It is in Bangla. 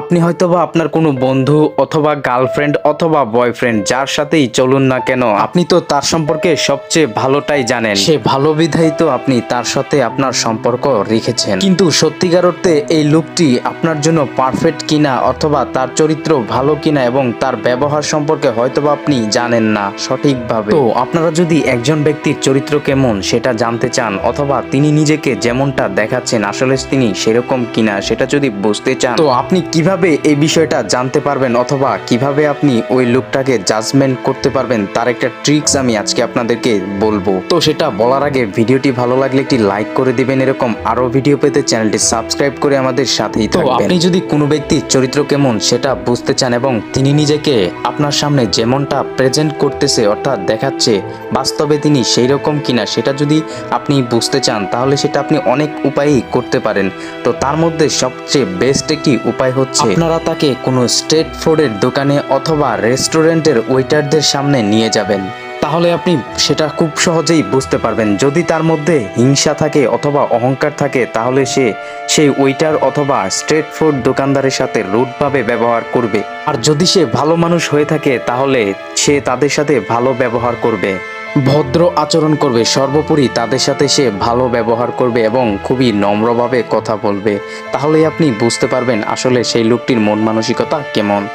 আপনি হয়তোবা আপনার কোনো বন্ধু অথবা গার্লফ্রেন্ড অথবা বয়ফ্রেন্ড যার সাথেই চলুন না কেন, আপনি তো তার সম্পর্কে সবচেয়ে ভালোটাই জানেন। সে ভালো বিধাই তো আপনি তার সাথে আপনার সম্পর্ক রেখেছেন। কিন্তু সত্যিকার অর্থে এই লোকটি আপনার জন্য পারফেক্ট কিনা অথবা তার চরিত্র ভালো কিনা এবং তার ব্যবহার সম্পর্কে হয়তোবা আপনি জানেন না সঠিকভাবে। তো আপনারা যদি একজন ব্যক্তির চরিত্র কেমন সেটা জানতে চান অথবা তিনি নিজেকে যেমনটা দেখাচ্ছেন আসলে তিনি সেরকম কিনা সেটা যদি বুঝতে চান। তো আপনি কীভাবে এই বিষয়টা জানতে পারবেন অথবা কীভাবে আপনি ওই লোকটাকে জাজমেন্ট করতে পারবেন তার একটা ট্রিক্স আমি আজকে আপনাদেরকে বলব। তো সেটা বলার আগে ভিডিওটি ভালো লাগলে একটি লাইক করে দিবেন এরকম আরও ভিডিও পেতে চ্যানেলটি সাবস্ক্রাইব করে আমাদের সাথেই তো আপনি যদি কোনো ব্যক্তির চরিত্র কেমন সেটা বুঝতে চান এবং তিনি নিজেকে আপনার সামনে যেমনটা প্রেজেন্ট করতেছে অর্থাৎ দেখাচ্ছে বাস্তবে তিনি সেই রকম কিনা সেটা যদি আপনি বুঝতে চান তাহলে সেটা আপনি অনেক উপায়েই করতে পারেন। তো তার মধ্যে সবচেয়ে বেস্ট একটি উপায় হচ্ছে আপনারা তাকে কোনো স্ট্রিট ফুডের দোকানে অথবা রেস্টুরেন্টের ওয়েটারদের সামনে নিয়ে যাবেন। তাহলে আপনি সেটা খুব সহজেই বুঝতে পারবেন। যদি তার মধ্যে হিংসা থাকে অথবা অহংকার থাকে, তাহলে সে সেই ওয়েটার অথবা স্ট্রিট ফুড দোকানদারের সাথে রুটভাবে ব্যবহার করবে। আর যদি সে ভালো মানুষ হয়ে থাকে, তাহলে সে তাদের সাথে ভালো ব্যবহার করবে। ভদ্র আচরণ করবে, সর্বোপরি তাদের সাথে সে ভালো ব্যবহার করবে এবং খুবই নম্রভাবে কথা বলবে। তাহলেই আপনি বুঝতে পারবেন আসলে সেই লোকটির মন মানসিকতা কেমন।